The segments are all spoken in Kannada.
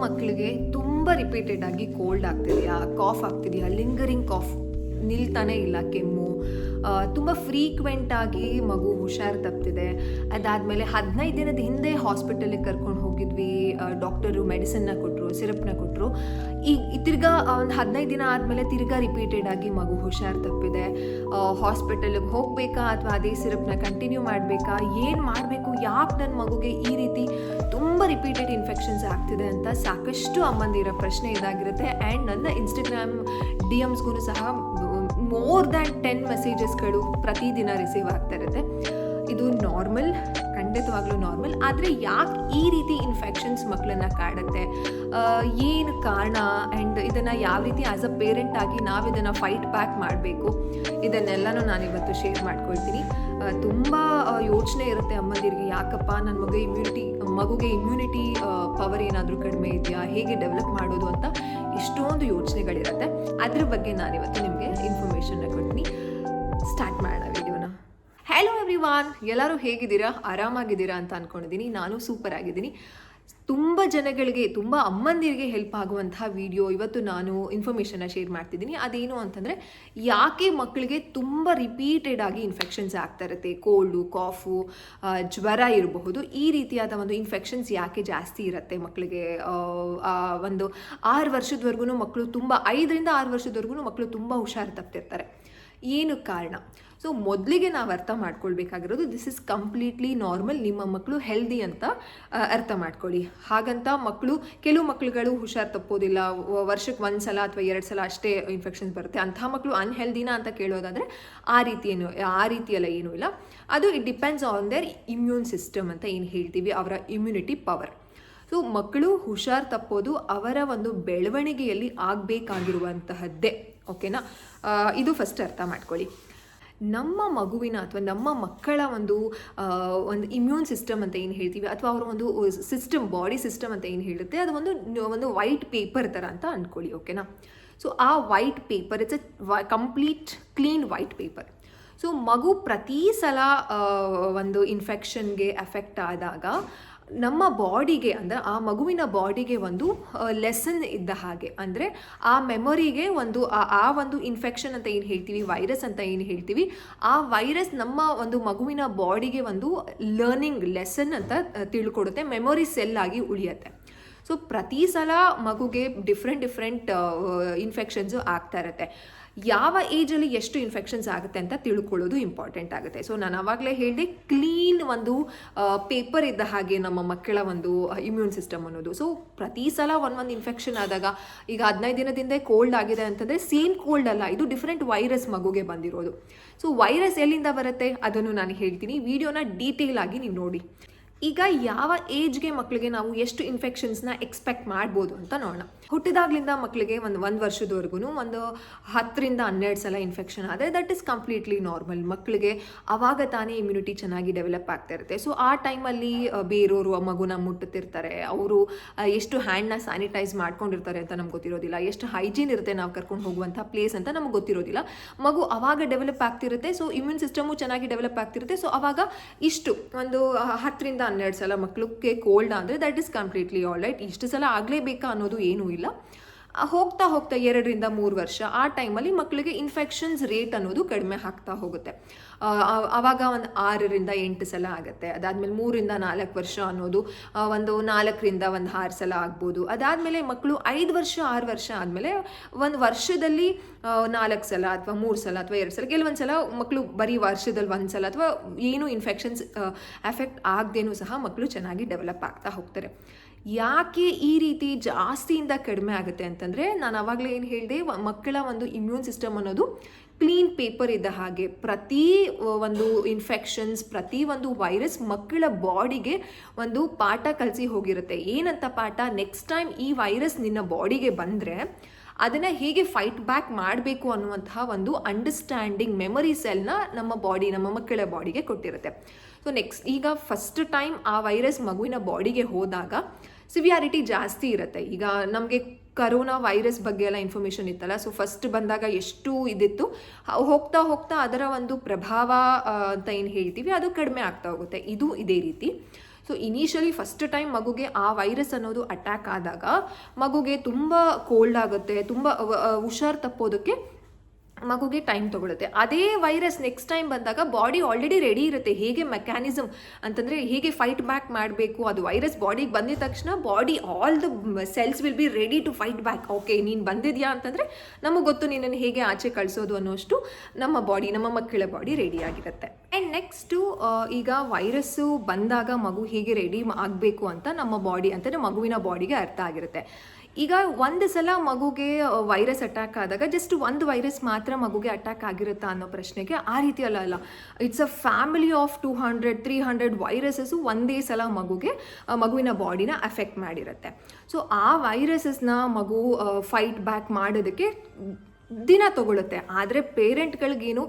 ಮಕ್ಕಳಿಗೆ ತುಂಬ ರಿಪೀಟೆಡ್ ಆಗಿ ಕೋಲ್ಡ್ ಆಗ್ತಿದೆಯಾ ಕಾಫ್ ಆಗ್ತಿದೆಯಾ ಲಿಂಗರಿಂಗ್ ಕಾಫ್ ನಿಲ್ತಾನೆ ಇಲ್ಲ ಕೆಮ್ಮು ತುಂಬ ಫ್ರೀಕ್ವೆಂಟ್ ಆಗಿ ಮಗು ಹುಷಾರು ತಪ್ತಿದೆ. ಅದಾದಮೇಲೆ ಹದಿನೈದು ದಿನದ ಹಿಂದೆ ಹಾಸ್ಪಿಟಲಿಗೆ ಕರ್ಕೊಂಡು ಹೋಗಿದ್ವಿ ಡಾಕ್ಟರು ಮೆಡಿಸಿನ್ನ ಕೊಟ್ಟರು, ಸಿರಪ್ನ ಕೊಟ್ಟರು. ಈ ತಿರ್ಗಾ ಒಂದು ಹದಿನೈದು ದಿನ ಆದಮೇಲೆ ತಿರ್ಗಾ ರಿಪೀಟೆಡ್ ಆಗಿ ಮಗು ಹುಷಾರು ತಪ್ಪಿದೆ. ಹಾಸ್ಪಿಟಲಿಗೆ ಹೋಗಬೇಕಾ ಅಥವಾ ಅದೇ ಸಿರಪ್ನ ಕಂಟಿನ್ಯೂ ಮಾಡಬೇಕಾ? ಏನು ಮಾಡಬೇಕು? ಯಾಕೆ ನನ್ನ ಮಗುಗೆ ಈ ರೀತಿ ತುಂಬ ರಿಪೀಟೆಡ್ ಇನ್ಫೆಕ್ಷನ್ಸ್ ಆಗ್ತಿದೆ ಅಂತ ಸಾಕಷ್ಟು ಅಮ್ಮಂದಿರೋ ಪ್ರಶ್ನೆ ಇದಾಗಿರುತ್ತೆ. ಆ್ಯಂಡ್ ನನ್ನ ಇನ್ಸ್ಟಾಗ್ರಾಮ್ ಡಿ ಎಮ್ಸ್ಗೂ ಸಹ ಮೋರ್ ದ್ಯಾನ್ ಟೆನ್ ಮೆಸೇಜಸ್ಗಳು ಪ್ರತಿದಿನ ರಿಸೀವ್ ಆಗ್ತಾ ಇರುತ್ತೆ. ಇದು ನಾರ್ಮಲ್ ಖಂಡಿತವಾಗ್ಲೂ ನಾರ್ಮಲ್ ಆದರೆ ಯಾಕೆ ಈ ರೀತಿ ಇನ್ಫೆಕ್ಷನ್ಸ್ ಮಕ್ಕಳನ್ನ ಕಾಡುತ್ತೆ? ಏನು ಕಾರಣ? ಆ್ಯಂಡ್ ಇದನ್ನು ಯಾವ ರೀತಿ ಆ್ಯಸ್ ಅ ಪೇರೆಂಟ್ ಆಗಿ ನಾವು ಇದನ್ನು ಫೈಟ್ ಬ್ಯಾಕ್ ಮಾಡಬೇಕು? ಇದನ್ನೆಲ್ಲನೂ ನಾನಿವತ್ತು ಶೇರ್ ಮಾಡ್ಕೊಳ್ತೀನಿ. ತುಂಬ ಯೋಚನೆ ಇರುತ್ತೆ ಅಮ್ಮಂದಿರಿಗೆ. ಯಾಕಪ್ಪ ನನ್ನ ಮಗ ಇಮ್ಯುನಿಟಿ ಮಗುಗೆ ಇಮ್ಯುನಿಟಿ ಪವರ್ ಏನಾದರೂ ಕಡಿಮೆ ಇದೆಯಾ? ಹೇಗೆ ಡೆವಲಪ್ ಮಾಡೋದು ಅಂತ ಎಷ್ಟೊಂದು ಯೋಚನೆಗಳಿರುತ್ತೆ. ಅದ್ರ ಬಗ್ಗೆ ನಾನಿವತ್ತು ನಿಮಗೆ ಇನ್ಫಾರ್ಮೇಷನ್ನ ಕೊಡ್ತೀನಿ. ಸ್ಟಾರ್ಟ್ ಮಾಡೋಣ. ಎವ್ರಿವಾನ್ ಎಲ್ಲರೂ ಹೇಗಿದ್ದೀರಾ? ಆರಾಮಾಗಿದ್ದೀರಾ ಅಂತ ಅಂದ್ಕೊಂಡಿದ್ದೀನಿ ನಾನು ಸೂಪರ್ ಆಗಿದ್ದೀನಿ. ತುಂಬ ಜನಗಳಿಗೆ, ತುಂಬ ಅಮ್ಮಂದಿರಿಗೆ ಹೆಲ್ಪ್ ಆಗುವಂತಹ ವಿಡಿಯೋ ಇವತ್ತು ನಾನು ಇನ್ಫಾರ್ಮೇಷನ್ನ ಶೇರ್ ಮಾಡ್ತಿದ್ದೀನಿ. ಅದೇನು ಅಂತಂದರೆ, ಯಾಕೆ ಮಕ್ಕಳಿಗೆ ತುಂಬ ರಿಪೀಟೆಡ್ ಆಗಿ ಇನ್ಫೆಕ್ಷನ್ಸ್ ಆಗ್ತಾ ಇರುತ್ತೆ? ಕೋಲ್ಡು ಕಾಫು ಜ್ವರ ಇರಬಹುದು. ಈ ರೀತಿಯಾದ ಒಂದು ಇನ್ಫೆಕ್ಷನ್ಸ್ ಯಾಕೆ ಜಾಸ್ತಿ ಇರುತ್ತೆ ಮಕ್ಕಳಿಗೆ ಒಂದು ಆರು ವರ್ಷದವರೆಗೂ ಮಕ್ಕಳು ತುಂಬ, ಐದರಿಂದ ಆರು ವರ್ಷದವರೆಗೂ ಮಕ್ಕಳು ತುಂಬ ಹುಷಾರು ತಪ್ತಿರ್ತಾರೆ. ಏನು ಕಾರಣ? ಸೊ ಮೊದಲಿಗೆ ನಾವು ಅರ್ಥ ಮಾಡ್ಕೊಳ್ಬೇಕಾಗಿರೋದು ದಿಸ್ ಇಸ್ ಕಂಪ್ಲೀಟ್ಲಿ ನಾರ್ಮಲ್ ನಿಮ್ಮ ಮಕ್ಕಳು ಹೆಲ್ದಿ ಅಂತ ಅರ್ಥ ಮಾಡ್ಕೊಳ್ಳಿ. ಹಾಗಂತ ಮಕ್ಕಳು ಕೆಲವು ಮಕ್ಕಳುಗಳು ಹುಷಾರು ತಪ್ಪೋದಿಲ್ಲ ವರ್ಷಕ್ಕೆ ಒಂದು ಸಲ ಅಥವಾ ಎರಡು ಸಲ ಅಷ್ಟೇ ಇನ್ಫೆಕ್ಷನ್ಸ್ ಬರುತ್ತೆ. ಅಂಥ ಮಕ್ಕಳು ಅನ್ಹೆಲ್ದಿನ ಅಂತ ಕೇಳೋದಾದರೆ ಆ ರೀತಿ ಏನು ಆ ರೀತಿಯೆಲ್ಲ ಏನೂ ಇಲ್ಲ. ಅದು it depends on their immune system ಅಂತ ಏನು ಹೇಳ್ತೀವಿ, ಅವರ ಇಮ್ಯುನಿಟಿ ಪವರ್ ಸೊ ಮಕ್ಕಳು ಹುಷಾರು ತಪ್ಪೋದು ಅವರ ಒಂದು ಬೆಳವಣಿಗೆಯಲ್ಲಿ ಆಗಬೇಕಾಗಿರುವಂತಹದ್ದೇ ಓಕೆನಾ ಇದು ಫಸ್ಟ್ ಅರ್ಥ ಮಾಡ್ಕೊಳ್ಳಿ. ನಮ್ಮ ಮಗುವಿನ ಅಥವಾ ನಮ್ಮ ಮಕ್ಕಳ ಒಂದು ಒಂದು ಇಮ್ಯೂನ್ ಸಿಸ್ಟಮ್ ಅಂತ ಏನು ಹೇಳ್ತೀವಿ? ಅಥವಾ ಅವರ ಒಂದು ಸಿಸ್ಟಮ್ ಬಾಡಿ ಸಿಸ್ಟಮ್ ಅಂತ ಏನು ಹೇಳುತ್ತೆ? ಅದು ಒಂದು ಒಂದು ವೈಟ್ ಪೇಪರ್ ಥರ ಅಂತ ಅಂದ್ಕೊಳ್ಳಿ ಓಕೆನಾ ಸೊ ಆ white paper it's a complete clean white paper so ಮಗು ಪ್ರತಿ ಸಲ ಒಂದು ಇನ್ಫೆಕ್ಷನ್ಗೆ ಎಫೆಕ್ಟ್ ಆದಾಗ ನಮ್ಮ ಬಾಡಿಗೆ ಅಂದರೆ ಆ ಮಗುವಿನ ಬಾಡಿಗೆ ಒಂದು ಲೆಸನ್ ಇದ್ದ ಹಾಗೆ. ಅಂದರೆ ಆ ಮೆಮೊರಿಗೆ ಒಂದು, ಆ- ಒಂದು ಇನ್ಫೆಕ್ಷನ್ ಅಂತ ಏನು ಹೇಳ್ತೀವಿ ವೈರಸ್ ಅಂತ ಏನು ಹೇಳ್ತೀವಿ, ಆ ವೈರಸ್ ನಮ್ಮ ಒಂದು ಮಗುವಿನ ಬಾಡಿಗೆ ಒಂದು ಲರ್ನಿಂಗ್ ಲೆಸನ್ ಅಂತ ತಿಳ್ಕೊಡುತ್ತೆ. ಮೆಮೊರಿ ಸೆಲ್ ಆಗಿ ಉಳಿಯುತ್ತೆ. ಸೊ ಪ್ರತಿ ಸಲ ಮಗುಗೆ ಡಿಫ್ರೆಂಟ್ ಡಿಫ್ರೆಂಟ್ ಇನ್ಫೆಕ್ಷನ್ಸು ಆಗ್ತಾ ಇರುತ್ತೆ. ಯಾವ ಏಜಲ್ಲಿ ಎಷ್ಟು ಇನ್ಫೆಕ್ಷನ್ಸ್ ಆಗುತ್ತೆ ಅಂತ ತಿಳ್ಕೊಳ್ಳೋದು ಇಂಪಾರ್ಟೆಂಟ್ ಆಗುತ್ತೆ. ಸೊ ನಾನು ಆವಾಗಲೇ ಹೇಳಿದೆ ಕ್ಲೀನ್ ಒಂದು ಪೇಪರ್ ಇದ್ದ ಹಾಗೆ ನಮ್ಮ ಮಕ್ಕಳ ಒಂದು ಇಮ್ಯೂನ್ ಸಿಸ್ಟಮ್ ಅನ್ನೋದು. ಸೊ ಪ್ರತಿ ಸಲ ಒಂದೊಂದು ಇನ್ಫೆಕ್ಷನ್ ಆದಾಗ, ಈಗ ಹದಿನೈದು ದಿನದಿಂದ ಕೋಲ್ಡ್ ಆಗಿದೆ ಅಂತಂದರೆ ಸೇಮ್ ಕೋಲ್ಡ್ ಅಲ್ಲ, ಇದು ಡಿಫ್ರೆಂಟ್ ವೈರಸ್ ಮಗುಗೆ ಬಂದಿರೋದು. ಸೊ ವೈರಸ್ ಎಲ್ಲಿಂದ ಬರುತ್ತೆ? ಅದನ್ನು ನಾನು ಹೇಳ್ತೀನಿ. ವಿಡಿಯೋನ ಡೀಟೇಲ್ ಆಗಿ ನೀವು ನೋಡಿ. ಈಗ ಯಾವ ಏಜ್ಗೆ ಮಕ್ಕಳಿಗೆ ನಾವು ಎಷ್ಟು ಇನ್ಫೆಕ್ಷನ್ಸ್ನ ಎಕ್ಸ್ಪೆಕ್ಟ್ ಮಾಡ್ಬೋದು ಅಂತ ನೋಡೋಣ. ಹುಟ್ಟಿದಾಗ್ಲಿಂದ ಮಕ್ಕಳಿಗೆ ಒಂದು ಒಂದು ವರ್ಷದವರೆಗೂ ಒಂದು ಹತ್ತರಿಂದ ಹನ್ನೆರಡು ಸಲ ಇನ್ಫೆಕ್ಷನ್ ಆದರೆ ದಟ್ ಇಸ್ ಕಂಪ್ಲೀಟ್ಲಿ ನಾರ್ಮಲ್ ಮಕ್ಕಳಿಗೆ ಆವಾಗ ತಾನೇ ಇಮ್ಯುನಿಟಿ ಚೆನ್ನಾಗಿ ಡೆವಲಪ್ ಆಗ್ತಾ ಇರುತ್ತೆ. ಸೊ ಆ ಟೈಮಲ್ಲಿ ಬೇರೆಯವರು ಆ, ಮಗುನ ಮುಟ್ಟುತ್ತಿರ್ತಾರೆ. ಅವರು ಎಷ್ಟು ಹ್ಯಾಂಡ್ನ ಸ್ಯಾನಿಟೈಸ್ ಮಾಡ್ಕೊಂಡಿರ್ತಾರೆ ಅಂತ ನಮ್ಗೆ ಗೊತ್ತಿರೋದಿಲ್ಲ. ಎಷ್ಟು ಹೈಜೀನ್ ಇರುತ್ತೆ ನಾವು ಕರ್ಕೊಂಡು ಹೋಗುವಂಥ ಪ್ಲೇಸ್ ಅಂತ ನಮ್ಗೆ ಗೊತ್ತಿರೋದಿಲ್ಲ. ಮಗು ಆವಾಗ ಡೆವಲಪ್ ಆಗ್ತಿರುತ್ತೆ. ಸೊ ಇಮ್ಯೂನ್ ಸಿಸ್ಟಮು ಚೆನ್ನಾಗಿ ಡೆವಲಪ್ ಆಗ್ತಿರುತ್ತೆ. ಸೊ ಅವಾಗ ಇಷ್ಟು, ಒಂದು ಹತ್ತರಿಂದ ಹನ್ನೆರಡು ಸಲ ಮಕ್ಕಳಿಗೆ ಕೋಲ್ಡ್ ಅಂದರೆ that is completely all right ಇಷ್ಟು ಸಲ ಆಗಲೇಬೇಕಾ ಅನ್ನೋದು ಏನೂ ಇಲ್ಲ. ಹೋಗ್ತಾ ಹೋಗ್ತಾ ಎರಡರಿಂದ ಮೂರು ವರ್ಷ, ಆ ಟೈಮಲ್ಲಿ ಮಕ್ಕಳಿಗೆ ಇನ್ಫೆಕ್ಷನ್ಸ್ ರೇಟ್ ಅನ್ನೋದು ಕಡಿಮೆ ಆಗ್ತಾ ಹೋಗುತ್ತೆ. ಆವಾಗ ಒಂದು ಆರರಿಂದ ಎಂಟು ಸಲ ಆಗುತ್ತೆ. ಅದಾದಮೇಲೆ ಮೂರಿಂದ ನಾಲ್ಕು ವರ್ಷ ಅನ್ನೋದು ಒಂದು ನಾಲ್ಕರಿಂದ ಒಂದು ಆರು ಸಲ ಆಗ್ಬೋದು. ಅದಾದಮೇಲೆ ಮಕ್ಕಳು ಐದು ವರ್ಷ, ಆರು ವರ್ಷ ಆದಮೇಲೆ ಒಂದು ವರ್ಷದಲ್ಲಿ ನಾಲ್ಕು ಸಲ ಅಥವಾ ಮೂರು ಸಲ ಅಥವಾ ಎರಡು ಸಲ, ಕೆಲವೊಂದು ಸಲ ಮಕ್ಕಳು ಬರೀ ವರ್ಷದಲ್ಲಿ ಒಂದು ಸಲ ಅಥವಾ ಏನು ಇನ್ಫೆಕ್ಷನ್ಸ್ ಎಫೆಕ್ಟ್ ಆಗದೇನೂ ಸಹ ಮಕ್ಕಳು ಚೆನ್ನಾಗಿ ಡೆವಲಪ್ ಆಗ್ತಾ ಹೋಗ್ತಾರೆ. ಯಾಕೆ ಈ ರೀತಿ ಜಾಸ್ತಿಯಿಂದ ಕಡಿಮೆ ಆಗುತ್ತೆ ಅಂತಂದರೆ ನಾನು ಆವಾಗಲೇ ಏನು ಹೇಳಿದೆ ಮಕ್ಕಳ ಒಂದು ಇಮ್ಯೂನ್ ಸಿಸ್ಟಮ್ ಅನ್ನೋದು ಕ್ಲೀನ್ ಪೇಪರ್ ಇದ್ದ ಹಾಗೆ ಪ್ರತಿ ಒಂದು ಇನ್ಫೆಕ್ಷನ್ಸ್ ಪ್ರತಿ ಒಂದು ವೈರಸ್ ಮಕ್ಕಳ ಬಾಡಿಗೆ ಒಂದು ಪಾಠ ಕಲಿಸಿ ಹೋಗಿರುತ್ತೆ. ಏನಂತ ಪಾಠ? ನೆಕ್ಸ್ಟ್ ಟೈಮ್ ಈ ವೈರಸ್ ನಿನ್ನ ಬಾಡಿಗೆ ಬಂದರೆ ಅದನ್ನು ಹೇಗೆ ಫೈಟ್ ಬ್ಯಾಕ್ ಮಾಡಬೇಕು ಅನ್ನುವಂತಹ ಒಂದು ಅಂಡರ್ಸ್ಟ್ಯಾಂಡಿಂಗ್ ಮೆಮೊರಿ ಸೆಲ್ನ ನಮ್ಮ ಬಾಡಿ ನಮ್ಮ ಮಕ್ಕಳ ಬಾಡಿಗೆ ಕೊಟ್ಟಿರುತ್ತೆ. ಸೊ ನೆಕ್ಸ್ಟ್ ಈಗ ಫಸ್ಟ್ ಟೈಮ್ ಆ ವೈರಸ್ ಮಗುವಿನ ಬಾಡಿಗೆ ಹೋದಾಗ ಸಿವಿಯಾರಿಟಿ ಜಾಸ್ತಿ ಇರುತ್ತೆ. ಈಗ ನಮಗೆ ಕರೋನಾ ವೈರಸ್ ಬಗ್ಗೆ ಎಲ್ಲ ಇನ್ಫಾರ್ಮೇಷನ್ ಇತ್ತಲ್ಲ ಸೊ ಫಸ್ಟ್ ಬಂದಾಗ ಎಷ್ಟು ಇದಿತ್ತು. ಹೋಗ್ತಾ ಹೋಗ್ತಾ ಅದರ ಒಂದು ಪ್ರಭಾವ ಅಂತ ಏನು ಹೇಳ್ತೀವಿ, ಅದು ಕಡಿಮೆ ಆಗ್ತಾ ಹೋಗುತ್ತೆ. ಇದು ಇದೇ ರೀತಿ. ಸೊ ಇನಿಷಿಯಲಿ ಫಸ್ಟ್ ಟೈಮ್ ಮಗುಗೆ ಆ ವೈರಸ್ ಅನ್ನೋದು ಅಟ್ಯಾಕ್ ಆದಾಗ ಮಗುಗೆ ತುಂಬ ಕೋಲ್ಡ್ ಆಗುತ್ತೆ, ತುಂಬ ಹುಷಾರು ತಪ್ಪೋದಕ್ಕೆ ಮಗುಗೆ ಟೈಮ್ ತಗೊಳುತ್ತೆ. ಅದೇ ವೈರಸ್ ನೆಕ್ಸ್ಟ್ ಟೈಮ್ ಬಂದಾಗ ಬಾಡಿ ಆಲ್ರೆಡಿ ರೆಡಿ ಇರುತ್ತೆ. ಹೇಗೆ ಮೆಕ್ಯಾನಿಸಮ್ ಅಂತಂದರೆ ಹೇಗೆ ಫೈಟ್ ಬ್ಯಾಕ್ ಮಾಡಬೇಕು? ಅದು ವೈರಸ್ ಬಾಡಿಗೆ ಬಂದಿದ ತಕ್ಷಣ body all the cells will be ready to fight back okay ನೀನು ಬಂದಿದ್ಯಾ ಅಂತಂದರೆ ನಮಗೆ ಗೊತ್ತು ನಿನ್ನನ್ನು ಹೇಗೆ ಆಚೆ ಕಳಿಸೋದು ಅನ್ನೋಷ್ಟು ನಮ್ಮ ಬಾಡಿ ನಮ್ಮ ಮಕ್ಕಳ ಬಾಡಿ ರೆಡಿ ಆಗಿರುತ್ತೆ. ಆ್ಯಂಡ್ ನೆಕ್ಸ್ಟು ಈಗ ವೈರಸ್ಸು ಬಂದಾಗ ಮಗು ಹೇಗೆ ರೆಡಿ ಆಗಬೇಕು ಅಂತ ನಮ್ಮ ಬಾಡಿ ಅಂತಂದರೆ ಮಗುವಿನ ಬಾಡಿಗೆ ಅರ್ಥ ಆಗಿರುತ್ತೆ. ಈಗ ಒಂದು ಸಲ ಮಗುಗೆ ವೈರಸ್ ಅಟ್ಯಾಕ್ ಆದಾಗ ಜಸ್ಟ್ ಒಂದು ವೈರಸ್ ಮಾತ್ರ ಮಗುಗೆ ಅಟ್ಯಾಕ್ ಆಗಿರುತ್ತಾ ಅನ್ನೋ ಪ್ರಶ್ನೆಗೆ ಆ ರೀತಿ ಅಲ್ಲ ಅಲ್ಲ. It's a family of two hundred three hundred viruses ಒಂದೇ ಸಲ ಮಗುಗೆ ಮಗುವಿನ ಬಾಡಿನ ಅಫೆಕ್ಟ್ ಮಾಡಿರುತ್ತೆ. ಸೊ ಆ ವೈರಸಸ್ನ ಮಗು ಫೈಟ್ ಬ್ಯಾಕ್ ಮಾಡೋದಕ್ಕೆ ದಿನ ತಗೊಳುತ್ತೆ. ಆದರೆ ಪೇರೆಂಟ್ಗಳಿಗೇನು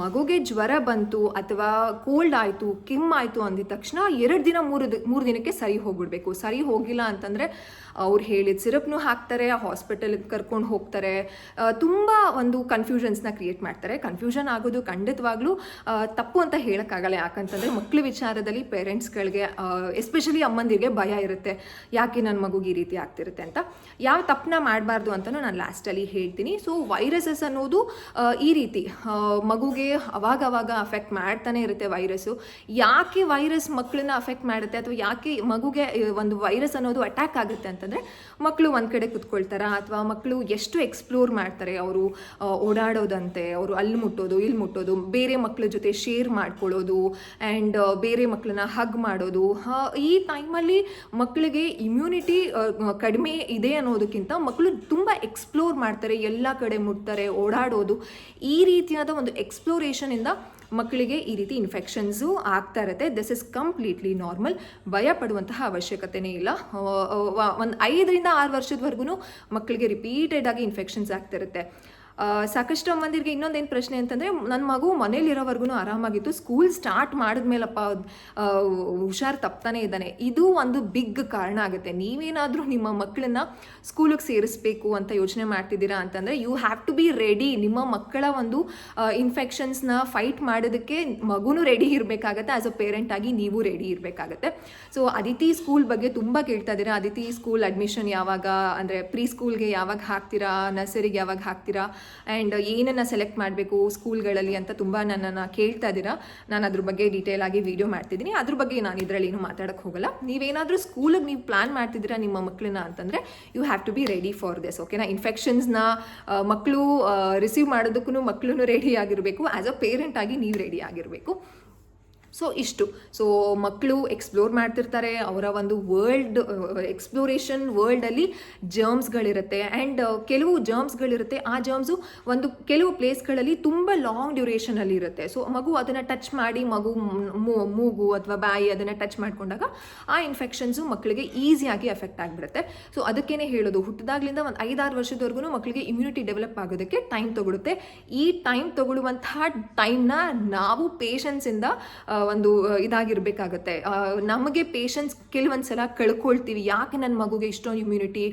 ಮಗುಗೆ ಜ್ವರ ಬಂತು ಅಥವಾ ಕೋಲ್ಡ್ ಆಯಿತು ಕೆಮ್ಮಾಯಿತು ಅಂದಿದ ತಕ್ಷಣ ಎರಡು ದಿನ ಮೂರು ಮೂರು ದಿನಕ್ಕೆ ಸರಿ ಹೋಗ್ಬಿಡ್ಬೇಕು. ಸರಿ ಹೋಗಿಲ್ಲ ಅಂತಂದರೆ ಅವ್ರು ಹೇಳಿದ ಸಿರಪ್ನು ಹಾಕ್ತಾರೆ, ಹಾಸ್ಪಿಟಲ್ಗೆ ಕರ್ಕೊಂಡು ಹೋಗ್ತಾರೆ. ತುಂಬ ಒಂದು ಕನ್ಫ್ಯೂಷನ್ಸ್ನ ಕ್ರಿಯೇಟ್ ಮಾಡ್ತಾರೆ. ಕನ್ಫ್ಯೂಷನ್ ಆಗೋದು ಖಂಡಿತವಾಗ್ಲೂ ತಪ್ಪು ಅಂತ ಹೇಳೋಕ್ಕಾಗಲ್ಲ. ಯಾಕಂತಂದರೆ ಮಕ್ಕಳ ವಿಚಾರದಲ್ಲಿ ಪೇರೆಂಟ್ಸ್ಗಳಿಗೆ ಎಸ್ಪೆಷಲಿ ಅಮ್ಮಂದಿರಿಗೆ ಭಯ ಇರುತ್ತೆ. ಯಾಕೆ ನನ್ನ ಮಗುಗೆ ಈ ರೀತಿ ಆಗ್ತಿರುತ್ತೆ ಅಂತ. ಯಾವ ತಪ್ಪನ್ನ ಮಾಡಬಾರ್ದು ಅಂತಲೂ ನಾನು ಲಾಸ್ಟಲ್ಲಿ ಹೇಳ್ತೀನಿ. ಸೊ ವೈರಸಸ್ ಅನ್ನೋದು ಈ ರೀತಿ ಮಗುಗೆ ಅವಾಗವಾಗ ಅವಾಗ ಅಫೆಕ್ಟ್ ಮಾಡ್ತಾನೆ ಇರುತ್ತೆ ವೈರಸ್ಸು ಯಾಕೆ ವೈರಸ್ ಮಕ್ಕಳನ್ನ ಅಫೆಕ್ಟ್ ಮಾಡುತ್ತೆ ಅಥವಾ ಯಾಕೆ ಮಗುಗೆ ಒಂದು ವೈರಸ್ ಅನ್ನೋದು ಅಟ್ಯಾಕ್ ಆಗುತ್ತೆ ಅಂತಂದರೆ ಮಕ್ಕಳು ಒಂದು ಕಡೆ ಕುತ್ಕೊಳ್ತಾರ ಅಥವಾ ಮಕ್ಕಳು ಎಷ್ಟು ಎಕ್ಸ್ಪ್ಲೋರ್ ಮಾಡ್ತಾರೆ ಅವರು ಓಡಾಡೋದಂತೆ, ಅವರು ಅಲ್ಲಿ ಮುಟ್ಟೋದು, ಇಲ್ಲಿ ಮುಟ್ಟೋದು, ಬೇರೆ ಮಕ್ಕಳ ಜೊತೆ ಶೇರ್ ಮಾಡ್ಕೊಳ್ಳೋದು ಆ್ಯಂಡ್ ಬೇರೆ ಮಕ್ಕಳನ್ನ ಹಗ್ ಮಾಡೋದು ಈ ಟೈಮಲ್ಲಿ ಮಕ್ಕಳಿಗೆ ಇಮ್ಯುನಿಟಿ ಕಡಿಮೆ ಇದೆ ಅನ್ನೋದಕ್ಕಿಂತ ಮಕ್ಕಳು ತುಂಬ ಎಕ್ಸ್ಪ್ಲೋರ್ ಮಾಡ್ತಾರೆ ಎಲ್ಲ ಕಡೆ ಮುಟ್ತಾರೆ, ಓಡಾಡೋದು, ಈ ರೀತಿಯಾದ ಒಂದು ಎಕ್ಸ್ಪ್ಲೋರೇಷನಿಂದ ಮಕ್ಕಳಿಗೆ ಈ ರೀತಿ ಇನ್ಫೆಕ್ಷನ್ಸು ಆಗ್ತಾ ಇರುತ್ತೆ. ದಿಸ್ ಇಸ್ ಕಂಪ್ಲೀಟ್ಲಿ ನಾರ್ಮಲ್ ಭಯ ಪಡುವಂತಹ ಅವಶ್ಯಕತೆಯೇ ಇಲ್ಲ ಒಂದು ಐದರಿಂದ ಆರು ವರ್ಷದವರೆಗೂ ಮಕ್ಕಳಿಗೆ ರಿಪೀಟೆಡ್ ಆಗಿ ಇನ್ಫೆಕ್ಷನ್ಸ್ ಆಗ್ತಿರುತ್ತೆ ಸಾಕಷ್ಟು ಮಂದಿರಿಗೆ ಇನ್ನೊಂದೇನು ಪ್ರಶ್ನೆ ಅಂತಂದರೆ ನನ್ನ ಮಗು ಮನೇಲಿರೋವರೆಗೂ ಆರಾಮಾಗಿತ್ತು ಸ್ಕೂಲ್ ಸ್ಟಾರ್ಟ್ ಮಾಡಿದ್ಮೇಲಪ್ಪ ಹುಷಾರು ತಪ್ತಾನೆ ಇದ್ದಾನೆ. ಇದು ಒಂದು ಬಿಗ್ ಕಾರಣ ಆಗುತ್ತೆ. ನೀವೇನಾದರೂ ನಿಮ್ಮ ಮಕ್ಕಳನ್ನ ಸ್ಕೂಲಿಗೆ ಸೇರಿಸ್ಬೇಕು ಅಂತ ಯೋಚನೆ ಮಾಡ್ತಿದ್ದೀರಾ ಅಂತಂದರೆ you have to be ready ನಿಮ್ಮ ಮಕ್ಕಳ ಒಂದು ಇನ್ಫೆಕ್ಷನ್ಸ್ನ ಫೈಟ್ ಮಾಡೋದಕ್ಕೆ ಮಗುನೂ ರೆಡಿ ಇರಬೇಕಾಗತ್ತೆ. ಆ್ಯಸ್ ಅ ಪೇರೆಂಟ್ ಆಗಿ ನೀವು ರೆಡಿ ಇರಬೇಕಾಗತ್ತೆ. ಸೊ ಅದಿತಿ ಸ್ಕೂಲ್ ಬಗ್ಗೆ ತುಂಬ ಕೇಳ್ತಾ ಇದ್ದೀರಾ? ಅದಿತಿ ಸ್ಕೂಲ್ ಅಡ್ಮಿಷನ್ ಯಾವಾಗ? ಅಂದರೆ ಪ್ರೀ ಸ್ಕೂಲ್ಗೆ ಯಾವಾಗ ಹಾಕ್ತೀರಾ? ನರ್ಸರಿಗೆ ಯಾವಾಗ ಹಾಕ್ತೀರಾ? ಆ್ಯಂಡ್ ಏನನ್ನು ಸೆಲೆಕ್ಟ್ ಮಾಡಬೇಕು ಸ್ಕೂಲ್ಗಳಲ್ಲಿ ಅಂತ ತುಂಬ ನನ್ನನ್ನು ಕೇಳ್ತಾ ಇದ್ದೀರಾ? ನಾನು ಅದ್ರ ಬಗ್ಗೆ ಡೀಟೇಲ್ ಆಗಿ ವಿಡಿಯೋ ಮಾಡ್ತಿದ್ದೀನಿ. ಅದ್ರ ಬಗ್ಗೆ ನಾನು ಇದರಲ್ಲಿ ಏನು ಮಾತಾಡೋಕ್ಕೆ ಹೋಗಲ್ಲ. ನೀವೇನಾದರೂ ಸ್ಕೂಲಿಗೆ ನೀವು ಪ್ಲಾನ್ ಮಾಡ್ತಿದ್ದೀರಾ ನಿಮ್ಮ ಮಕ್ಕಳನ್ನ ಅಂತಂದರೆ you have to be ready for this ಓಕೆನಾ ಇನ್ಫೆಕ್ಷನ್ಸ್ನ ಮಕ್ಕಳು ರಿಸೀವ್ ಮಾಡೋದಕ್ಕೂ ಮಕ್ಕಳು ರೆಡಿ ಆಗಿರಬೇಕು. ಆ್ಯಸ್ ಅ ಪೇರೆಂಟ್ ಆಗಿ ನೀವು ರೆಡಿ ಆಗಿರಬೇಕು. ಸೊ ಇಷ್ಟು. ಸೊ ಮಕ್ಕಳು ಎಕ್ಸ್ಪ್ಲೋರ್ ಮಾಡ್ತಿರ್ತಾರೆ. ಅವರ ಒಂದು ವರ್ಲ್ಡ್ ಎಕ್ಸ್ಪ್ಲೋರೇಷನ್ ವರ್ಲ್ಡಲ್ಲಿ ಜರ್ಮ್ಸ್ಗಳಿರುತ್ತೆ ಆ್ಯಂಡ್ ಕೆಲವು ಜರ್ಮ್ಸ್ಗಳಿರುತ್ತೆ ಆ ಜರ್ಮ್ಸು ಒಂದು ಕೆಲವು ಪ್ಲೇಸ್ಗಳಲ್ಲಿ ತುಂಬ ಲಾಂಗ್ ಡ್ಯೂರೇಷನಲ್ಲಿ ಇರುತ್ತೆ. ಸೊ ಮಗು ಅದನ್ನು ಟಚ್ ಮಾಡಿ, ಮಗು ಮೂಗು ಅಥವಾ ಬಾಯಿ ಅದನ್ನು ಟಚ್ ಮಾಡಿಕೊಂಡಾಗ ಆ ಇನ್ಫೆಕ್ಷನ್ಸು ಮಕ್ಕಳಿಗೆ ಈಸಿಯಾಗಿ ಎಫೆಕ್ಟ್ ಆಗಿಬಿಡುತ್ತೆ. ಸೊ ಅದಕ್ಕೇನೆ ಹೇಳೋದು. ಹುಟ್ಟಿದಾಗ್ಲಿಂದ ಒಂದು ಐದಾರು ವರ್ಷದವರೆಗೂ ಮಕ್ಕಳಿಗೆ ಇಮ್ಯುನಿಟಿ ಡೆವಲಪ್ ಆಗೋದಕ್ಕೆ ಟೈಮ್ ತಗೊಳುತ್ತೆ. ಈ ಟೈಮ್ ತಗೊಳ್ಳುವಂತಹ ಟೈಮ್ನ ನಾವು ಪೇಷನ್ಸಿಂದ ಒಂದು ಇದಾಗಿರಬೇಕಾಗತ್ತೆ. ನಮಗೆ ಪೇಷನ್ಸ್ ಕೆಲವೊಂದ್ಸಲ ಕಳ್ಕೊಳ್ತೀವಿ. ಯಾಕೆ ನನ್ನ ಮಗುಗೆ ಇಷ್ಟೊಂದು ಇಮ್ಯುನಿಟಿ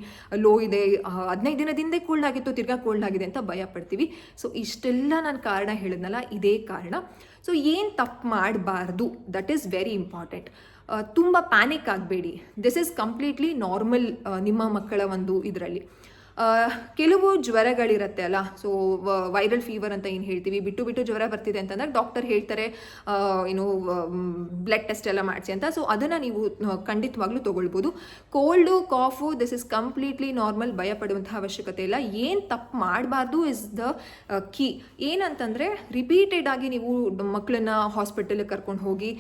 ಲೋ ಇದೆ? ಹದಿನೈದು ದಿನದಿಂದ ಕೋಲ್ಡ್ ಆಗಿತ್ತು, ತಿರ್ಗಾ ಕೋಲ್ಡ್ ಆಗಿದೆ ಅಂತ ಭಯ ಪಡ್ತೀವಿ ಸೊ ಇಷ್ಟೆಲ್ಲ ನಾನು ಕಾರಣ ಹೇಳಿದ್ನಲ್ಲ, ಇದೇ ಕಾರಣ. ಸೊ ಏನು ತಪ್ಪು ಮಾಡಬಾರ್ದು? ದಟ್ ಈಸ್ ವೆರಿ ಇಂಪಾರ್ಟೆಂಟ್ ತುಂಬ ಪ್ಯಾನಿಕ್ ಆಗಬೇಡಿ. ದಿಸ್ ಇಸ್ ಕಂಪ್ಲೀಟ್ಲಿ ನಾರ್ಮಲ್ ನಿಮ್ಮ ಮಕ್ಕಳ ಒಂದು ಇದರಲ್ಲಿ. ಕೆಲವು ಜ್ವರಗಳಿರುತ್ತೆ ಅಲ್ಲ? ಸೊ ವೈರಲ್ ಫೀವರ್ ಅಂತ ಏನು ಹೇಳ್ತೀವಿ? ಬಿಟ್ಟು ಬಿಟ್ಟು ಜ್ವರ ಬರ್ತಿದೆ ಅಂತಂದ್ರೆ ಡಾಕ್ಟರ್ ಹೇಳ್ತಾರೆ ಏನು ಬ್ಲಡ್ ಟೆಸ್ಟ್ ಎಲ್ಲ ಮಾಡಿಸಿ ಅಂತ. ಸೊ ಅದನ್ನು ನೀವು ಖಂಡಿತವಾಗ್ಲೂ ತೊಗೊಳ್ಬೋದು. Cold cough this is completely normal ಭಯ ಪಡುವಂತಹ ಅವಶ್ಯಕತೆ ಇಲ್ಲ. ಏನು ತಪ್ಪು ಮಾಡಬಾರ್ದು ಇಸ್ ದ ಕೀ ಏನಂತಂದರೆ ರಿಪೀಟೆಡ್ ಆಗಿ ನೀವು ಮಕ್ಕಳನ್ನ ಹಾಸ್ಪಿಟಲ್ಗೆ ಕರ್ಕೊಂಡು ಹೋಗಿ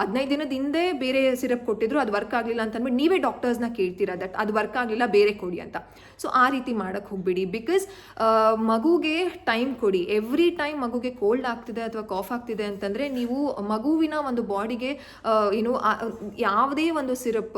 ಹದಿನೈದು ದಿನದ ಹಿಂದೆ ಬೇರೆ ಸಿರಪ್ ಕೊಟ್ಟಿದ್ರು, ಅದು ವರ್ಕ್ ಆಗಲಿಲ್ಲ ಅಂತಂದ್ಬಿಟ್ಟು ನೀವೇ ಡಾಕ್ಟರ್ಸ್ನ ಕೇಳ್ತೀರಾ ದಟ್ ಅದು ವರ್ಕ್ ಆಗಲಿಲ್ಲ, ಬೇರೆ ಕೊಡಿ ಅಂತ. ಸೊ ಆ ರೀತಿ ಮಾಡೋಕ್ಕೆ ಹೋಗ್ಬೇಡಿ. ಬಿಕಾಸ್ ಮಗುಗೆ ಟೈಮ್ ಕೊಡಿ. ಎವ್ರಿ ಟೈಮ್ ಮಗುಗೆ ಕೋಲ್ಡ್ ಆಗ್ತಿದೆ ಅಥವಾ ಕಾಫ್ ಆಗ್ತಿದೆ ಅಂತಂದರೆ ನೀವು ಮಗುವಿನ ಒಂದು ಬಾಡಿಗೆ ಏನು ಯಾವುದೇ ಒಂದು ಸಿರಪ್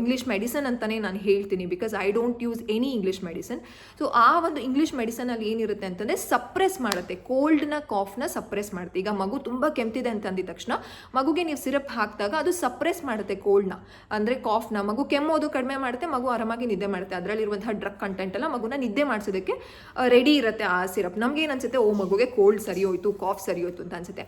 ಇಂಗ್ಲೀಷ್ ಮೆಡಿಸನ್ ಅಂತಲೇ ನಾನು ಹೇಳ್ತೀನಿ. Because I don't use any English medicine so ಆ ಒಂದು ಇಂಗ್ಲೀಷ್ ಮೆಡಿಸನಲ್ಲಿ ಏನಿರುತ್ತೆ ಅಂತಂದರೆ ಸಪ್ರೆಸ್ ಮಾಡುತ್ತೆ. ಕೋಲ್ಡ್ನ ಕಾಫ್ನ ಸಪ್ರೆಸ್ ಮಾಡುತ್ತೆ. ಈಗ ಮಗು ತುಂಬ ಕೆಮ್ತಿದೆ ಅಂತ ಅಂದಿದ ತಕ್ಷಣ ಮಗುಗೆ ನೀವು ಸಿರಪ್ ಹಾಕಿದಾಗ ಅದು ಸಪ್ರೆಸ್ ಮಾಡುತ್ತೆ ಕೋಲ್ಡ್ನ ಅಂದರೆ ಕಾಫ್ನ ಮಗು ಕೆಮ್ಮೋದು ಕಡಿಮೆ ಮಾಡುತ್ತೆ, ಮಗು ಆರಾಮಾಗಿ ನಿದ್ದೆ ಮಾಡುತ್ತೆ. ಅದರಲ್ಲಿರುವಂತಹ ಡ್ರಗ್ ಕಂಟೆಂಟ್ ಎಲ್ಲ ಮಗುನ ನಿದ್ದೆ ಮಾಡಿಸೋದಕ್ಕೆ ರೆಡಿ ಇರುತ್ತೆ ಆ ಸಿರಪ್ ನಮ್ಗೆ ಏನು ಅನ್ಸುತ್ತೆ, ಓ, ಮಗುಗೆ ಕೋಲ್ಡ್ ಸರಿ ಹೋಯ್ತು ಕಾಫ್ ಸರಿ ಹೋಯ್ತು ಅಂತ ಅನ್ಸುತ್ತೆ.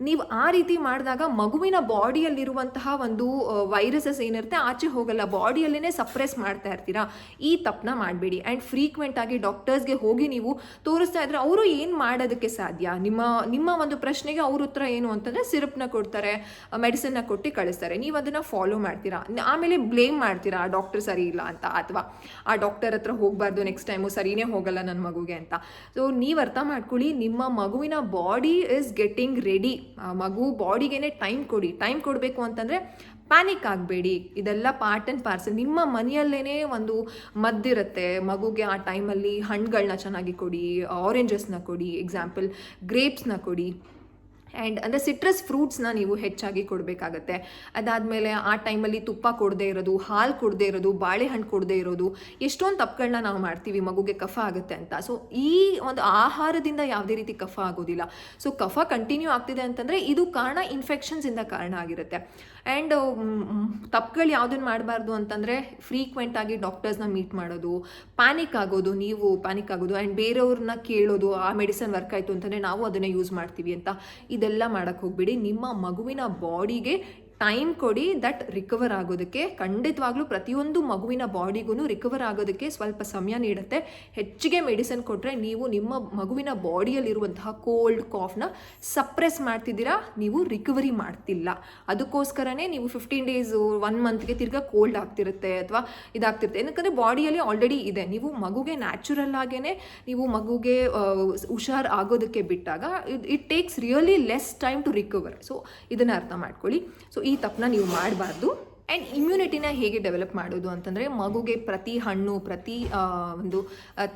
ನೀವು ಆ ರೀತಿ ಮಾಡಿದಾಗ ಮಗುವಿನ ಬಾಡಿಯಲ್ಲಿರುವಂತಹ ಒಂದು ವೈರಸಸ್ ಏನಿರುತ್ತೆ ಆಚೆ ಹೋಗಲ್ಲ. ಬಾಡಿಯಲ್ಲೇ ಸಪ್ರೆಸ್ ಮಾಡ್ತಾ ಇರ್ತೀರಾ? ಈ ತಪ್ಪನ್ನ ಮಾಡಬೇಡಿ. ಆ್ಯಂಡ್ ಫ್ರೀಕ್ವೆಂಟ್ ಆಗಿ ಡಾಕ್ಟರ್ಸ್ಗೆ ಹೋಗಿ ನೀವು ತೋರಿಸ್ತಾ ಇದ್ರೆ ಅವರು ಏನು ಮಾಡೋದಕ್ಕೆ ಸಾಧ್ಯ? ನಿಮ್ಮ ನಿಮ್ಮ ಒಂದು ಪ್ರಶ್ನೆಗೆ ಅವ್ರ ಉತ್ತರ ಏನು ಅಂತಂದರೆ ಸಿರಪ್ನ ಕೊಡ್ತಾರೆ, ಮೆಡಿಸಿನ್ನ ಕೊಟ್ಟು ಕಳಿಸ್ತಾರೆ. ನೀವು ಅದನ್ನು ಫಾಲೋ ಮಾಡ್ತೀರಾ? ಆಮೇಲೆ ಬ್ಲೇಮ್ ಮಾಡ್ತೀರಾ? ಆ ಡಾಕ್ಟರ್ ಸರಿ ಇಲ್ಲ ಅಂತ ಅಥವಾ ಆ ಡಾಕ್ಟರ್ ಹತ್ರ ಹೋಗಬಾರ್ದು, ನೆಕ್ಸ್ಟ್ ಟೈಮು ಸರಿನೇ ಹೋಗಲ್ಲ ನನ್ನ ಮಗುಗೆ ಅಂತ. ಸೊ, ನೀವು ಅರ್ಥ ಮಾಡ್ಕೊಳ್ಳಿ, ನಿಮ್ಮ ಮಗುವಿನ ಬಾಡಿ ಇಸ್ ಗೆಟ್ಟಿಂಗ್ ರೆಡಿ. ಮಗು ಬಾಡಿಗೇನೆ ಟೈಮ್ ಕೊಡಿ, ಟೈಮ್ ಕೊಡಬೇಕು ಅಂತಂದರೆ ಪ್ಯಾನಿಕ್ ಆಗಬೇಡಿ. ಇದೆಲ್ಲ ಪಾರ್ಟ್ ಆ್ಯಂಡ್ ಪಾರ್ಸಲ್ ನಿಮ್ಮ ಮನೆಯಲ್ಲೇ ಒಂದು ಮದ್ದಿರುತ್ತೆ ಮಗುಗೆ ಆ ಟೈಮಲ್ಲಿ ಹಣ್ಣುಗಳನ್ನ ಚೆನ್ನಾಗಿ ಕೊಡಿ ಆರೆಂಜಸ್ನ ಕೊಡಿ ಎಕ್ಸಾಂಪಲ್ ಗ್ರೇಪ್ಸ್ನ ಕೊಡಿ. ಆ್ಯಂಡ್ ಅಂದರೆ ಸಿಟ್ರಸ್ ಫ್ರೂಟ್ಸ್ನ ನೀವು ಹೆಚ್ಚಾಗಿ ಕೊಡಬೇಕಾಗತ್ತೆ. ಅದಾದಮೇಲೆ ಆ ಟೈಮಲ್ಲಿ ತುಪ್ಪ ಕೊಡದೇ ಇರೋದು, ಹಾಲು ಕೊಡದೇ ಇರೋದು, ಬಾಳೆಹಣ್ಣು ಕೊಡದೇ ಇರೋದು, ಎಷ್ಟೊಂದು ತಪ್ಪುಗಳನ್ನ ನಾವು ಮಾಡ್ತೀವಿ ಮಗುಗೆ ಕಫ ಆಗುತ್ತೆ ಅಂತ. ಸೊ ಈ ಒಂದು ಆಹಾರದಿಂದ ಯಾವುದೇ ರೀತಿ ಕಫ ಆಗೋದಿಲ್ಲ. ಸೊ ಕಫ ಕಂಟಿನ್ಯೂ ಆಗ್ತಿದೆ ಅಂತಂದರೆ ಇದು ಕಾರಣ ಇನ್ಫೆಕ್ಷನ್ಸಿಂದ ಕಾರಣ ಆಗಿರುತ್ತೆ. ಆ್ಯಂಡ್ ತಪ್ಪುಗಳು ಯಾವುದನ್ನು ಮಾಡಬಾರ್ದು ಅಂತಂದರೆ ಫ್ರೀಕ್ವೆಂಟಾಗಿ ಡಾಕ್ಟರ್ಸ್ನ ಮೀಟ್ ಮಾಡೋದು ಪ್ಯಾನಿಕ್ ಆಗೋದು, ನೀವು ಪ್ಯಾನಿಕ್ ಆಗೋದು ಆ್ಯಂಡ್ ಬೇರೆಯವ್ರನ್ನ ಕೇಳೋದು, ಆ ಮೆಡಿಸನ್ ವರ್ಕ್ ಆಯಿತು ಅಂತಂದರೆ ನಾವು ಅದನ್ನು ಯೂಸ್ ಮಾಡ್ತೀವಿ ಅಂತ ಇದೆಲ್ಲ ಮಾಡೋಕ್ಕೆ ಹೋಗಬೇಡಿ. ನಿಮ್ಮ ಮಗುವಿನ ಬಾಡಿಗೆ ಟೈಮ್ ಕೊಡಿ ದಟ್ ರಿಕವರ್ ಆಗೋದಕ್ಕೆ. ಖಂಡಿತವಾಗ್ಲೂ ಪ್ರತಿಯೊಂದು ಮಗುವಿನ ಬಾಡಿಗೂ ರಿಕವರ್ ಆಗೋದಕ್ಕೆ ಸ್ವಲ್ಪ ಸಮಯ ನೀಡುತ್ತೆ. ಹೆಚ್ಚಿಗೆ ಮೆಡಿಸಿನ್ ಕೊಟ್ಟರೆ ನೀವು ನಿಮ್ಮ ಮಗುವಿನ ಬಾಡಿಯಲ್ಲಿರುವಂತಹ ಕೋಲ್ಡ್ ಕಾಫ್ನ ಸಪ್ರೆಸ್ ಮಾಡ್ತಿದ್ದೀರಾ? ನೀವು ರಿಕವರಿ ಮಾಡ್ತಿಲ್ಲ. ಅದಕ್ಕೋಸ್ಕರನೇ ನೀವು ಫಿಫ್ಟೀನ್ ಡೇಸು ಒನ್ ಮಂತ್ಗೆ ತಿರ್ಗಾ ಕೋಲ್ಡ್ ಆಗ್ತಿರುತ್ತೆ ಅಥವಾ ಇದಾಗ್ತಿರುತ್ತೆ. ಏನಕ್ಕಂದರೆ ಬಾಡಿಯಲ್ಲಿ ಆಲ್ರೆಡಿ ಇದೆ. ನೀವು ಮಗುಗೆ ನ್ಯಾಚುರಲ್ ಆಗೇ ನೀವು ಮಗುಗೆ ಹುಷಾರ್ ಆಗೋದಕ್ಕೆ ಬಿಟ್ಟಾಗ it takes really less time to recover so ಇದನ್ನು ಅರ್ಥ ಮಾಡ್ಕೊಳ್ಳಿ. ಸೊ ಈ ತಪ್ಪನ್ನ ನೀವು ಮಾಡಬಾರ್ದು. ಆ್ಯಂಡ್ ಇಮ್ಯುನಿಟಿನ ಹೇಗೆ ಡೆವಲಪ್ ಮಾಡೋದು ಅಂತಂದರೆ ಮಗುಗೆ ಪ್ರತಿ ಹಣ್ಣು, ಪ್ರತಿ ಒಂದು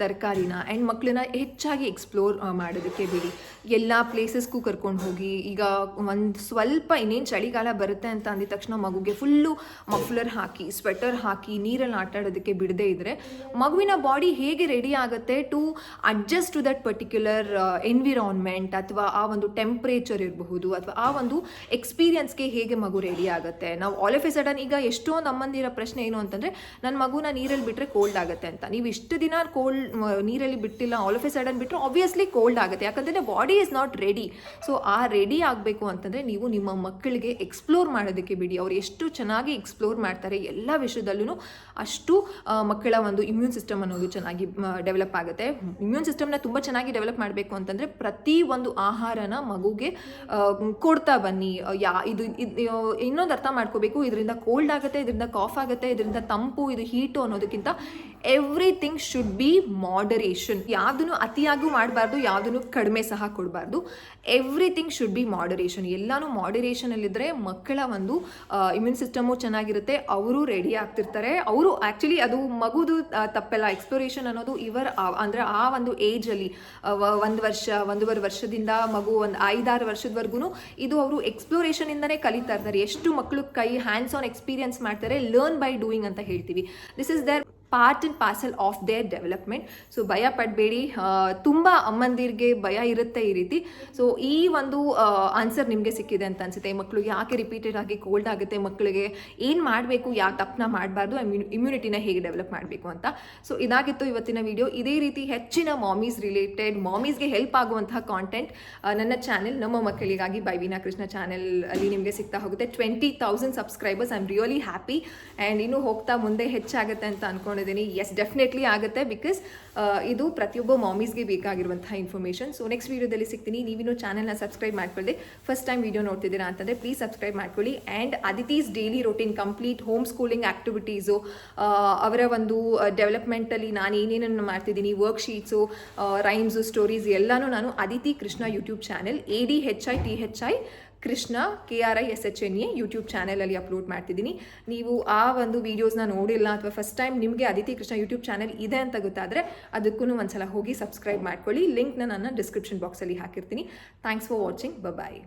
ತರಕಾರಿನ ಆ್ಯಂಡ್ ಮಕ್ಕಳನ್ನ ಹೆಚ್ಚಾಗಿ ಎಕ್ಸ್ಪ್ಲೋರ್ ಮಾಡೋದಕ್ಕೆ ಬಿಡಿ. ಎಲ್ಲ ಪ್ಲೇಸಸ್ಗೂ ಕರ್ಕೊಂಡು ಹೋಗಿ, ಈಗ ಒಂದು ಸ್ವಲ್ಪ ಇನ್ನೇನು ಚಳಿಗಾಲ ಬರುತ್ತೆ ಅಂತ ಅಂದಿದ ತಕ್ಷಣ ಮಗುಗೆ ಫುಲ್ಲು ಮಫ್ಲರ್ ಹಾಕಿ ಸ್ವೆಟರ್ ಹಾಕಿ, ನೀರಲ್ಲಿ ಆಟಾಡೋದಕ್ಕೆ ಬಿಡದೇ ಇದ್ದರೆ ಮಗುವಿನ ಬಾಡಿ ಹೇಗೆ ರೆಡಿ ಆಗುತ್ತೆ to adjust to that particular environment ಅಥವಾ ಆ ಒಂದು ಟೆಂಪ್ರೇಚರ್ ಇರಬಹುದು ಅಥವಾ ಆ ಒಂದು ಎಕ್ಸ್ಪೀರಿಯನ್ಸ್ಗೆ ಹೇಗೆ ಮಗು ರೆಡಿ ಆಗುತ್ತೆ. ನಾವು ಆಲ್ ಆಫ್ ಎ ಸಡನ್ ಈಗ ಎಷ್ಟೋ ನಮ್ಮಂದಿರೋ ಪ್ರಶ್ನೆ ಏನು ಅಂತಂದರೆ ನನ್ನ ಮಗುನ ನೀರಲ್ಲಿ ಬಿಟ್ಟರೆ ಕೋಲ್ಡ್ ಆಗುತ್ತೆ ಅಂತ. ನೀವು ಇಷ್ಟು ದಿನ ಕೋಲ್ಡ್ ನೀರಲ್ಲಿ ಬಿಟ್ಟಿಲ್ಲ ಆಲ್ ಆಫ್ ಎ ಸಡನ್ ಬಿಟ್ಟರೆ ಆಬ್ವಿಯಸ್ಲಿ ಕೋಲ್ಡ್ ಆಗುತ್ತೆ. ಯಾಕಂದರೆ body is not ready so ಆ ರೆಡಿ ಆಗಬೇಕು ಅಂತಂದರೆ ನೀವು ನಿಮ್ಮ ಮಕ್ಕಳಿಗೆ ಎಕ್ಸ್ಪ್ಲೋರ್ ಮಾಡೋದಕ್ಕೆ ಬಿಡಿ. ಅವ್ರು ಎಷ್ಟು ಚೆನ್ನಾಗಿ ಎಕ್ಸ್ಪ್ಲೋರ್ ಮಾಡ್ತಾರೆ ಎಲ್ಲ ವಿಷಯದಲ್ಲೂ ಅಷ್ಟು ಮಕ್ಕಳ ಒಂದು ಇಮ್ಯೂನ್ ಸಿಸ್ಟಮ್ ಅನ್ನೋದು ಚೆನ್ನಾಗಿ ಡೆವಲಪ್ ಆಗುತ್ತೆ. ಇಮ್ಯೂನ್ ಸಿಸ್ಟಮ್ನ ತುಂಬ ಚೆನ್ನಾಗಿ ಡೆವಲಪ್ ಮಾಡಬೇಕು ಅಂತಂದರೆ ಪ್ರತಿ ಒಂದು ಆಹಾರನ ಮಗುಗೆ ಕೊಡ್ತಾ ಬನ್ನಿ. ಯಾ, ಇದು ಇನ್ನೊಂದು ಅರ್ಥ ಮಾಡ್ಕೋಬೇಕು. ಇದರಿಂದ ಕೋಲ್ಡ್ ಆಗುತ್ತೆ, ಇದರಿಂದ ಕಾಫ್ ಆಗುತ್ತೆ, ಇದರಿಂದ ತಂಪು, ಇದು ಹೀಟು ಅನ್ನೋದಕ್ಕಿಂತ ಎವ್ರಿಥಿಂಗ್ ಶುಡ್ ಬಿ ಮಾಡರೇಷನ್ ಯಾವುದನ್ನು ಅತಿಯಾಗೂ ಮಾಡಬಾರ್ದು, ಯಾವುದನ್ನು ಕಡಿಮೆ ಸಹ ಕೊಡಬಾರ್ದು. ಎವ್ರಿಥಿಂಗ್ ಶುಡ್ ಬಿ ಮಾಡರೇಷನ್ ಎಲ್ಲನೂ ಮಾಡರೇಷನಲ್ಲಿದ್ದರೆ ಮಕ್ಕಳ ಒಂದು ಇಮ್ಯೂನ್ ಸಿಸ್ಟಮು ಚೆನ್ನಾಗಿರುತ್ತೆ, ಅವರು ರೆಡಿ ಆಗ್ತಿರ್ತಾರೆ. ಅವರು ಆ್ಯಕ್ಚುಲಿ ಅದು ಮಗುದು ತಪ್ಪೆಲ್ಲ ಎಕ್ಸ್ಪ್ಲೋರೇಷನ್ ಅನ್ನೋದು ಇವರ ಅಂದ್ರೆ ಆ ಒಂದು ಏಜಲ್ಲಿ ಒಂದು ವರ್ಷ, ಒಂದೂವರೆ ವರ್ಷದಿಂದ ಮಗು ಒಂದು ಐದಾರು ವರ್ಷದವರೆಗೂ ಇದು ಅವರು ಎಕ್ಸ್ಪ್ಲೋರೇಷನಿಂದನೇ ಕಲಿತಾ ಇರ್ತಾರೆ. ಎಷ್ಟು ಮಕ್ಕಳು ಕೈ ಹ್ಯಾಂಡ್ಸ್ ಆನ್ ಎಕ್ಸ್ಪೀರಿಯನ್ಸ್ ಮಾಡ್ತಾರೆ ಲರ್ನ್ ಬೈ ಡೂಯಿಂಗ್ ಅಂತ ಹೇಳ್ತೀವಿ. This is their part and parcel of their development so ಭಯ ಪಡಬೇಡಿ. ತುಂಬ ಅಮ್ಮಂದಿರಿಗೆ ಭಯ ಇರುತ್ತೆ ಈ ರೀತಿ. ಸೊ ಈ ಒಂದು ಆನ್ಸರ್ ನಿಮಗೆ ಸಿಕ್ಕಿದೆ ಅಂತ ಅನಿಸುತ್ತೆ. ಮಕ್ಕಳು ಯಾಕೆ ರಿಪೀಟೆಡ್ ಆಗಿ ಕೋಲ್ಡ್ ಆಗುತ್ತೆ? ಮಕ್ಕಳಿಗೆ ಏನು ಮಾಡಬೇಕು? ಯಾವ ತಪ್ಪನ್ನ ಮಾಡಬಾರ್ದು? ಇಮ್ಯುನಿಟಿನ ಹೇಗೆ ಡೆವಲಪ್ ಮಾಡಬೇಕು ಅಂತ. ಸೊ ಇದಾಗಿತ್ತು ಇವತ್ತಿನ ವಿಡಿಯೋ ಇದೇ ರೀತಿ ಹೆಚ್ಚಿನ ಮಾಮೀಸ್ ರಿಲೇಟೆಡ್ ಮಾಮೀಸ್ಗೆ ಹೆಲ್ಪ್ ಆಗುವಂತಹ ಕಾಂಟೆಂಟ್ ನನ್ನ ಚಾನೆಲ್ ನಮ್ಮ ಮಕ್ಕಳಿಗಾಗಿ ಬೈವಿನಾ ಕೃಷ್ಣ ಚಾನೆಲ್ ಅಲ್ಲಿ ನಿಮಗೆ ಸಿಗ್ತಾ ಹೋಗುತ್ತೆ. Twenty thousand subscribers I am really happy and ಇನ್ನೂ ಹೋಗ್ತಾ ಮುಂದೆ ಹೆಚ್ಚಾಗುತ್ತೆ ಅಂತ ಅನ್ಕೊಂಡಿದ್ದೀನಿ ಎಸ್ ಡೆಫಿನೆಟ್ಲಿ ಆಗುತ್ತೆ ಬಿಕಾಸ್ ಇದು ಪ್ರತಿಯೊಬ್ಬ ಮಾಮೀಸ್ಗೆ ಬೇಕಾಗಿರುವಂತಹ ಇನ್ಫಾರ್ಮೇಷನ್ ಸೊ ನೆಕ್ಸ್ಟ್ ವೀಡಿಯೋದಲ್ಲಿ ಸಿಗ್ತೀನಿ. ನೀವಿನ್ನೂ ಚಾನಲ್ನ ಸಬ್ಸ್ಕ್ರೈಬ್ ಮಾಡ್ಕೊಳ್ಳಿ ಫಸ್ಟ್ ಟೈಮ್ ವೀಡಿಯೋ ನೋಡ್ತಿದ್ದೀರಾ ಅಂತಂದರೆ ಪ್ಲೀಸ್ ಸಬ್ಸ್ಕ್ರೈಬ್ ಮಾಡ್ಕೊಳ್ಳಿ. And Aditi's daily routine complete home schooling activities ಅವರ ಒಂದು ಡೆವಲಪ್ಮೆಂಟಲ್ಲಿ ನಾನು ಏನೇನನ್ನು ಮಾಡ್ತಿದ್ದೀನಿ ವರ್ಕ್ಶೀಟ್ಸು ರೈಮ್ಸು ಸ್ಟೋರೀಸ್ ಎಲ್ಲನೂ ನಾನು Aditi Krishna YouTube channel A D H I T H I Krishna K R I S H N A YouTube ಚಾನಲಲ್ಲಿ ಅಪ್ಲೋಡ್ ಮಾಡ್ತಿದ್ದೀನಿ. ನೀವು ಆ ಒಂದು ವೀಡಿಯೋಸ್ನ ನೋಡಿಲ್ಲ ಅಥವಾ ಫಸ್ಟ್ ಟೈಮ್ ನಿಮಗೆ ಅದಿತಿ ಕೃಷ್ಣ ಯೂಟ್ಯೂಬ್ ಚಾನಲ್ ಇದೆ ಅಂತ ಗೊತ್ತಾದರೆ ಅದಕ್ಕೂ ಒಂದ್ಸಲ ಹೋಗಿ ಸಬ್ಸ್ಕ್ರೈಬ್ ಮಾಡ್ಕೊಳ್ಳಿ. ಲಿಂಕ್ನ ನಾನು ಡಿಸ್ಕ್ರಿಪ್ಷನ್ ಬಾಕ್ಸಲ್ಲಿ ಹಾಕಿರ್ತೀನಿ. Thanks for watching bye